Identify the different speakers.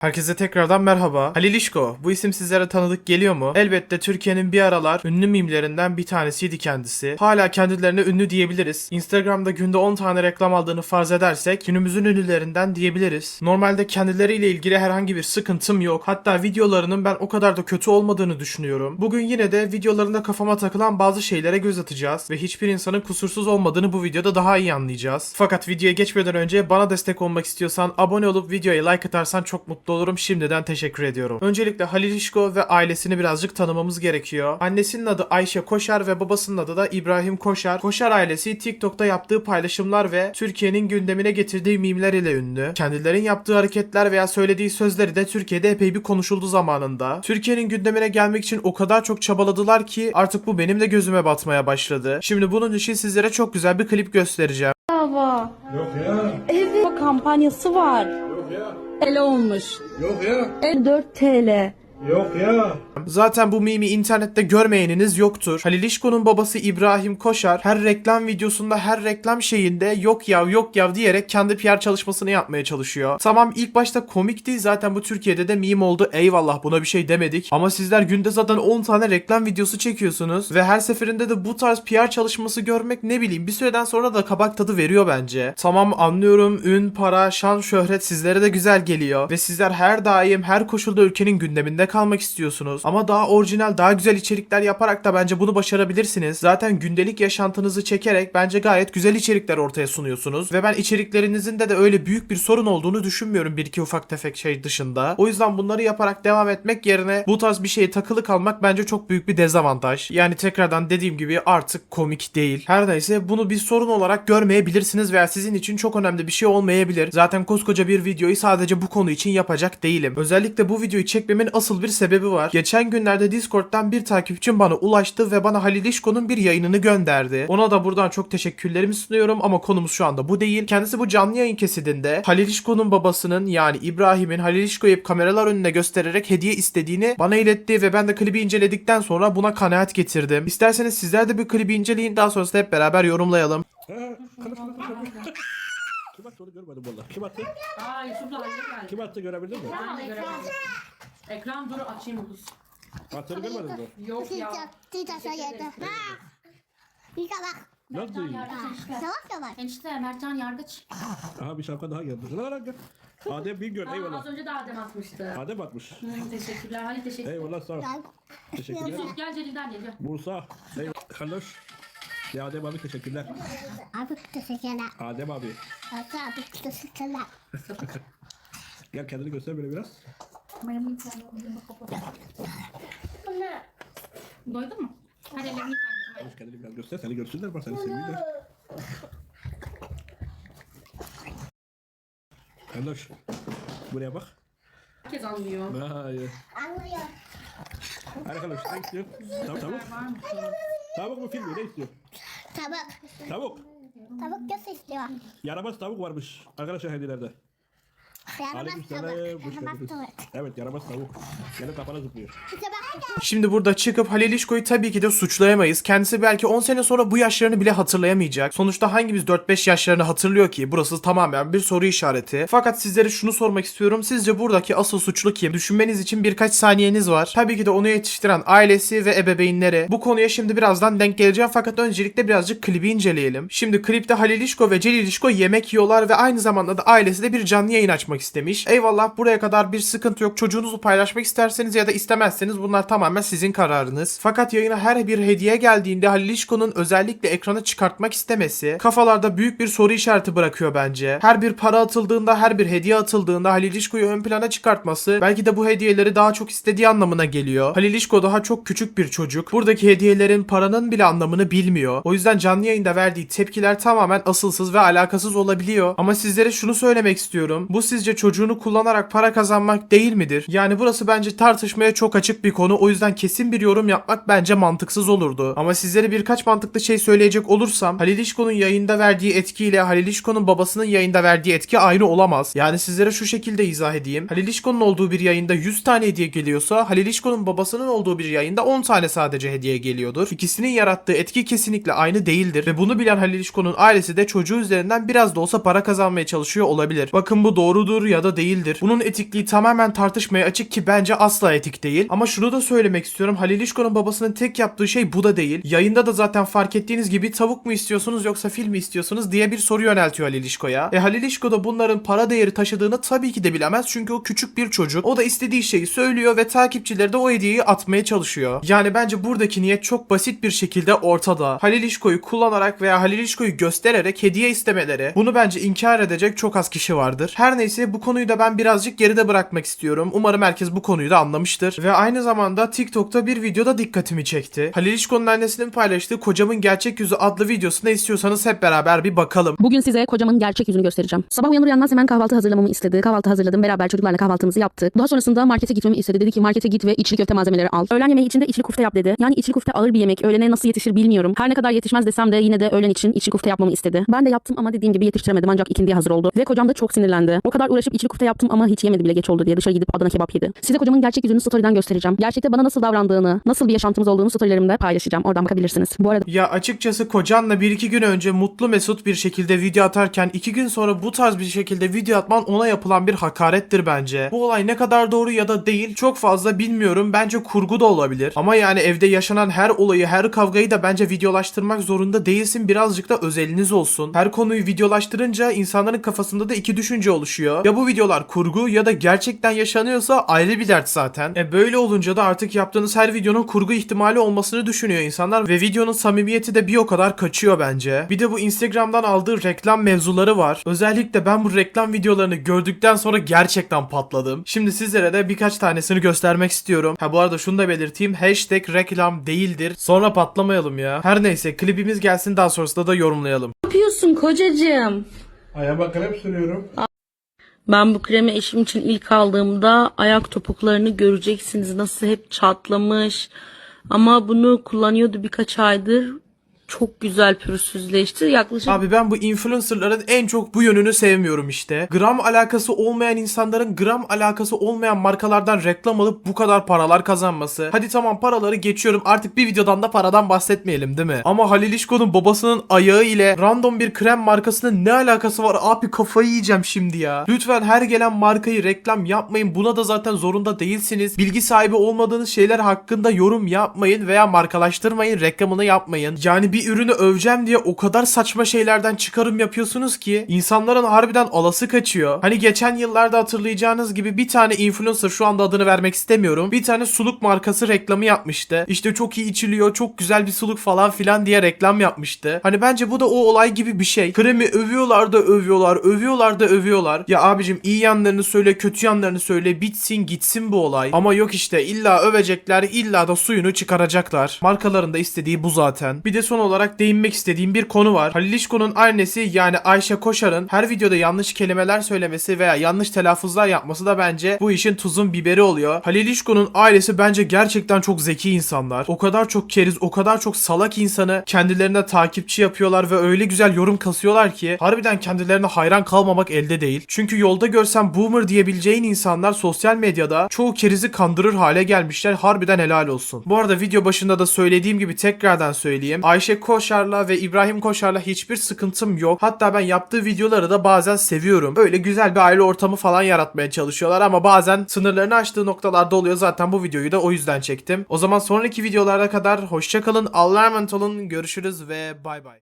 Speaker 1: Herkese tekrardan merhaba. Halil İşko, bu isim sizlere tanıdık geliyor mu? Elbette Türkiye'nin bir aralar ünlü mimlerinden bir tanesiydi kendisi. Hala kendilerine ünlü diyebiliriz. Instagram'da günde 10 tane reklam aldığını farz edersek günümüzün ünlülerinden diyebiliriz. Normalde kendileriyle ilgili herhangi bir sıkıntım yok. Hatta videolarının ben o kadar da kötü olmadığını düşünüyorum. Bugün yine de videolarında kafama takılan bazı şeylere göz atacağız ve hiçbir insanın kusursuz olmadığını bu videoda daha iyi anlayacağız. Fakat videoya geçmeden önce bana destek olmak istiyorsan abone olup videoya like atarsan çok mutlu olurum. Şimdiden teşekkür ediyorum. Öncelikle Halil İşko ve ailesini birazcık tanımamız gerekiyor. Annesinin adı Ayşe Koşar ve babasının adı da İbrahim Koşar. Koşar ailesi TikTok'ta yaptığı paylaşımlar ve Türkiye'nin gündemine getirdiği mimler ile ünlü. Kendilerinin yaptığı hareketler veya söylediği sözleri de Türkiye'de epey bir konuşuldu zamanında. Türkiye'nin gündemine gelmek için o kadar çok çabaladılar ki artık bu benim de gözüme batmaya başladı. Şimdi bunun için sizlere çok güzel bir klip göstereceğim.
Speaker 2: Bedava.
Speaker 3: Yok ya.
Speaker 2: Evet. Kampanyası var.
Speaker 3: Yok ya.
Speaker 2: TL olmuş.
Speaker 3: Yok ya.
Speaker 2: E 4 TL.
Speaker 3: Yok ya.
Speaker 1: Zaten bu mimi internette görmeyeniniz yoktur. Halil İşko'nun babası İbrahim Koşar her reklam videosunda her reklam şeyinde yok yav yok yav diyerek kendi PR çalışmasını yapmaya çalışıyor. Tamam ilk başta komikti zaten bu Türkiye'de de meme oldu eyvallah buna bir şey demedik. Ama sizler günde zaten 10 tane reklam videosu çekiyorsunuz ve her seferinde de bu tarz PR çalışması görmek ne bileyim bir süreden sonra da kabak tadı veriyor bence. Tamam anlıyorum ün, para, şan, şöhret sizlere de güzel geliyor ve sizler her daim her koşulda ülkenin gündeminde kalmak istiyorsunuz. Ama daha orijinal, daha güzel içerikler yaparak da bence bunu başarabilirsiniz. Zaten gündelik yaşantınızı çekerek bence gayet güzel içerikler ortaya sunuyorsunuz. Ve ben içeriklerinizin de de öyle büyük bir sorun olduğunu düşünmüyorum bir iki ufak tefek şey dışında. O yüzden bunları yaparak devam etmek yerine bu tarz bir şeye takılı kalmak bence çok büyük bir dezavantaj. Yani tekrardan dediğim gibi artık komik değil. Her neyse bunu bir sorun olarak görmeyebilirsiniz veya sizin için çok önemli bir şey olmayabilir. Zaten koskoca bir videoyu sadece bu konu için yapacak değilim. Özellikle bu videoyu çekmemin asıl bir sebebi var. Geçen günlerde Discord'dan bir takipçim bana ulaştı ve bana Halil İşko'nun bir yayınını gönderdi. Ona da buradan çok teşekkürlerimi sunuyorum ama konumuz şu anda bu değil. Kendisi bu canlı yayın kesidinde Halil İşko'nun babasının yani İbrahim'in Halil İşko'yu kameralar önüne göstererek hediye istediğini bana iletti ve ben de klibi inceledikten sonra buna kanaat getirdim. İsterseniz sizler de bir klibi inceleyin daha sonrasında hep beraber yorumlayalım.
Speaker 3: Kim attı onu görmedim valla. Kim attı?
Speaker 4: Aa Yusuf da halde geldi.
Speaker 3: Kim attı görebildin mi?
Speaker 4: Ben de göremedim. Ekran dur açayım kız.
Speaker 3: Hatırı görmedin mi?
Speaker 4: Yok ya.
Speaker 5: Tita sayede. Bak. Tita bak.
Speaker 3: Nasıl Mertcan
Speaker 5: duyuyor? Yargıç enişte. Yavaş yavaş.
Speaker 4: Enişte Mertcan Yargıç.
Speaker 3: Aha bir şapka daha geldi. Şuna bak. Adem Bingöl
Speaker 4: Aa,
Speaker 3: eyvallah.
Speaker 4: az önce de Adem atmıştı.
Speaker 3: Adem atmış.
Speaker 4: Hı, teşekkürler. Hayır teşekkür.
Speaker 3: Eyvallah sağ ol.
Speaker 5: Gel.
Speaker 3: Teşekkürler.
Speaker 4: Yusuf gel Celil'den geliyor.
Speaker 3: Bursa. Eyvallah. Kardeş. Ya Adem abi teşekkürler.
Speaker 5: Abi teşekkürler.
Speaker 3: Adem abi.
Speaker 5: Abi teşekkürler.
Speaker 3: Gel kendini göster böyle biraz. Maymun sen okulunu kapat. Anne.
Speaker 4: Doydun mu? Hadi ellerini yıkayın.
Speaker 3: Hoş geldin biraz göster. Seni görsünler bak seni seviyorlar. Kardeş. Buraya bak.
Speaker 4: Herkes anlıyor.
Speaker 3: Hayır. Anlıyor. Arkadaş ne istiyor? Tavuk. Tavuk. Tavuk mu fil? Ne
Speaker 5: istiyor?
Speaker 3: Tavuk.
Speaker 5: Tavuk. Tavuk nasıl istiyor?
Speaker 3: Yaramaz tavuk varmış arkadaşlar hediyelerde. Yaramaz
Speaker 5: tavuk.
Speaker 3: Evet yaramaz tavuk. Gene kafana zıplıyor.
Speaker 1: Şimdi burada çıkıp Halil İşko'yu tabii ki de suçlayamayız. Kendisi belki 10 sene sonra bu yaşlarını bile hatırlayamayacak. Sonuçta hangimiz 4-5 yaşlarını hatırlıyor ki? Burası tamamen bir soru işareti. Fakat sizlere şunu sormak istiyorum. Sizce buradaki asıl suçlu kim? Düşünmeniz için birkaç saniyeniz var. Tabii ki de onu yetiştiren ailesi ve ebeveynleri. Bu konuya şimdi birazdan denk geleceğim fakat öncelikle birazcık klibi inceleyelim. Şimdi klipte Halil İşko ve Celil İşko yemek yiyorlar ve aynı zamanda da ailesi de bir canlı yayın açmak istemiş. Eyvallah buraya kadar bir sıkıntı yok. Çocuğunuzu paylaşmak isterseniz ya da istemezseniz bunlar tamamen sizin kararınız. Fakat yayına her bir hediye geldiğinde Halil İşko'nun özellikle ekrana çıkartmak istemesi kafalarda büyük bir soru işareti bırakıyor bence. Her bir para atıldığında, her bir hediye atıldığında Halil İşko'yu ön plana çıkartması belki de bu hediyeleri daha çok istediği anlamına geliyor. Halil İşko daha çok küçük bir çocuk. Buradaki hediyelerin paranın bile anlamını bilmiyor. O yüzden canlı yayında verdiği tepkiler tamamen asılsız ve alakasız olabiliyor. Ama sizlere şunu söylemek istiyorum. Bu sizce çocuğunu kullanarak para kazanmak değil midir? Yani burası bence tartışmaya çok açık bir konu. O yüzden kesin bir yorum yapmak bence mantıksız olurdu. Ama sizlere birkaç mantıklı şey söyleyecek olursam Halil İşko'nun yayında verdiği etkiyle Halil İşko'nun babasının yayında verdiği etki aynı olamaz. Yani sizlere şu şekilde izah edeyim. Halil İşko'nun olduğu bir yayında 100 tane hediye geliyorsa Halil İşko'nun babasının olduğu bir yayında 10 tane sadece hediye geliyordur. İkisinin yarattığı etki kesinlikle aynı değildir ve bunu bilen Halil İşko'nun ailesi de çocuğu üzerinden biraz da olsa para kazanmaya çalışıyor olabilir. Bakın bu doğrudur doğrudur ya da değildir. Bunun etikliği tamamen tartışmaya açık ki bence asla etik değil. Ama şunu da söylemek istiyorum. Halil İşko'nun babasının tek yaptığı şey bu da değil. Yayında da zaten fark ettiğiniz gibi tavuk mu istiyorsunuz yoksa fil mi istiyorsunuz diye bir soru yöneltiyor Halil İşko'ya. E Halil İşko da bunların para değeri taşıdığını tabii ki de bilemez çünkü o küçük bir çocuk. O da istediği şeyi söylüyor ve takipçileri de o hediyeyi atmaya çalışıyor. Yani bence buradaki niyet çok basit bir şekilde ortada. Halil İşko'yu kullanarak veya Halil İşko'yu göstererek hediye istemeleri. Bunu bence inkar edecek çok az kişi vardır. Her neyse bu konuyu da ben birazcık geride bırakmak istiyorum. Umarım herkes bu konuyu da anlamıştır. Ve aynı zamanda TikTok'ta bir videoda dikkatimi çekti. Halil İşko'nun annesinin paylaştığı Kocamın Gerçek Yüzü adlı videosunu istiyorsanız hep beraber bir bakalım.
Speaker 6: Bugün size kocamın gerçek yüzünü göstereceğim. Sabah uyanır uyanmaz hemen kahvaltı hazırlamamı istedi. Kahvaltı hazırladım. Beraber çocuklarla kahvaltımızı yaptık. Daha sonrasında markete gitmemi istedi. Dedi ki markete git ve içli köfte malzemeleri al. Öğlen yemeği için de içli köfte yap dedi. Yani içli köfte ağır bir yemek. Öğlene nasıl yetişir bilmiyorum. Her ne kadar yetişmez desem de yine de öğlen için içli köfte yapmamı istedi. Ben de yaptım ama dediğim gibi yetiştiremedim ancak ikindiye hazır oldu. Ve kocam da çok sinirlendi. O kadar uğraşıp içli köfte yaptım ama hiç yemedi bile geç oldu diye dışarı gidip Adana kebap yedi. Size kocamın gerçek yüzünü story'den göstereceğim. Gerçekte bana nasıl davrandığını, nasıl bir yaşantımız olduğunu storylerimde paylaşacağım. Oradan bakabilirsiniz. Bu arada
Speaker 1: Ya açıkçası kocanla bir iki gün önce mutlu mesut bir şekilde video atarken iki gün sonra bu tarz bir şekilde video atman ona yapılan bir hakarettir bence. Bu olay ne kadar doğru ya da değil çok fazla bilmiyorum. Bence kurgu da olabilir. Ama yani evde yaşanan her olayı her kavgayı da bence videolaştırmak zorunda değilsin. Birazcık da özeliniz olsun. Her konuyu videolaştırınca insanların kafasında da iki düşünce oluşuyor. Ya bu videolar kurgu ya da gerçekten yaşanıyorsa ayrı bir dert zaten. E böyle olunca da artık yaptığınız her videonun kurgu ihtimali olmasını düşünüyor insanlar ve videonun samimiyeti de bir o kadar kaçıyor bence. Bir de bu Instagram'dan aldığı reklam mevzuları var. Özellikle ben bu reklam videolarını gördükten sonra gerçekten patladım. Şimdi sizlere de birkaç tanesini göstermek istiyorum. Ha bu arada şunu da belirteyim. Hashtag reklam değildir. Sonra patlamayalım ya. Her neyse klibimiz gelsin daha sonrasında da yorumlayalım.
Speaker 2: Ne yapıyorsun kocacığım?
Speaker 3: Ayağıma krem sürüyorum.
Speaker 2: Ben bu kremi eşim için ilk aldığımda ayak topuklarını göreceksiniz nasıl hep çatlamış. Ama bunu kullanıyordu birkaç aydır. Çok güzel pürüzsüzleşti. Yaklaşık
Speaker 1: Abi ben bu influencerların en çok bu yönünü sevmiyorum işte. Gram alakası olmayan insanların gram alakası olmayan markalardan reklam alıp bu kadar paralar kazanması. Hadi tamam paraları geçiyorum artık bir videodan da paradan bahsetmeyelim değil mi? Ama Halil İşko'nun babasının ayağı ile random bir krem markasının ne alakası var? Abi kafayı yiyeceğim şimdi ya. Lütfen her gelen markayı reklam yapmayın. Buna da zaten zorunda değilsiniz. Bilgi sahibi olmadığınız şeyler hakkında yorum yapmayın veya markalaştırmayın, reklamını yapmayın. Yani bir ürünü öveceğim diye o kadar saçma şeylerden çıkarım yapıyorsunuz ki insanların harbiden alası kaçıyor. Hani geçen yıllarda hatırlayacağınız gibi bir tane influencer şu anda adını vermek istemiyorum. Bir tane suluk markası reklamı yapmıştı. İşte çok iyi içiliyor, çok güzel bir suluk falan filan diye reklam yapmıştı. Hani bence bu da o olay gibi bir şey. Kremi övüyorlar da övüyorlar, övüyorlar da övüyorlar. Ya abicim iyi yanlarını söyle, kötü yanlarını söyle, bitsin gitsin bu olay. Ama yok işte illa övecekler, illa da suyunu çıkaracaklar. Markaların da istediği bu zaten. Bir de son olarak değinmek istediğim bir konu var. Halil İşko'nun annesi yani Ayşe Koşar'ın her videoda yanlış kelimeler söylemesi veya yanlış telaffuzlar yapması da bence bu işin tuzun biberi oluyor. Halil İşko'nun ailesi bence gerçekten çok zeki insanlar. O kadar çok keriz, o kadar çok salak insanı kendilerine takipçi yapıyorlar ve öyle güzel yorum kasıyorlar ki harbiden kendilerine hayran kalmamak elde değil. Çünkü yolda görsem boomer diyebileceğin insanlar sosyal medyada çoğu kerizi kandırır hale gelmişler. Harbiden helal olsun. Bu arada video başında da söylediğim gibi tekrardan söyleyeyim. Ayşe Koşar'la ve İbrahim Koşar'la hiçbir sıkıntım yok. Hatta ben yaptığı videoları da bazen seviyorum. Böyle güzel bir aile ortamı falan yaratmaya çalışıyorlar ama bazen sınırlarını aştığı noktalarda oluyor. Zaten bu videoyu da o yüzden çektim. O zaman sonraki videolarda kadar hoşçakalın. Allah'a emanet olun. Görüşürüz ve bay bay.